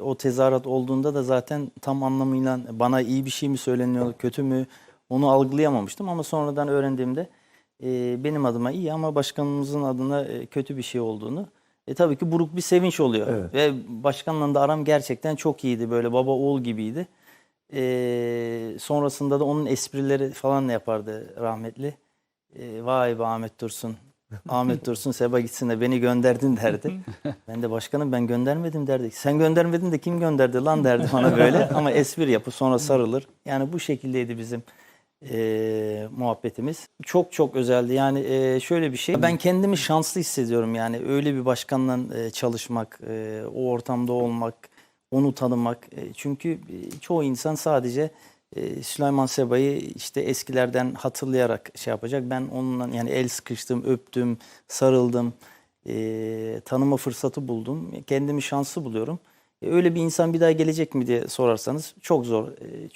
O tezahürat olduğunda da zaten tam anlamıyla bana iyi bir şey mi söyleniyor, kötü mü onu algılayamamıştım ama sonradan öğrendiğimde e, benim adıma iyi ama başkanımızın adına e, kötü bir şey olduğunu e, tabii ki buruk bir sevinç oluyor. Evet. Ve başkanla da aram gerçekten çok iyiydi. Böyle baba oğul gibiydi. E, sonrasında da onun esprileri falan da yapardı rahmetli. E, vay be Ahmet Dursun. Ahmet Dursun Seba gitsin de beni gönderdin derdi. Ben de başkanım ben göndermedim derdi. Sen göndermedin de kim gönderdi lan derdi bana böyle. Ama espri yapıp sonra sarılır. Yani bu şekildeydi bizim e, muhabbetimiz. Çok çok özeldi. Yani e, şöyle bir şey. Ben kendimi şanslı hissediyorum yani. Öyle bir başkanla e, çalışmak, e, o ortamda olmak, onu tanımak. E, çünkü e, çoğu insan sadece e, Süleyman Seba'yı işte eskilerden hatırlayarak şey yapacak. Ben onunla yani el sıkıştım, öptüm, sarıldım. E, tanıma fırsatı buldum. Kendimi şanslı buluyorum. E, öyle bir insan bir daha gelecek mi diye sorarsanız çok zor. E,